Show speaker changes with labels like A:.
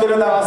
A: করে দেওয়া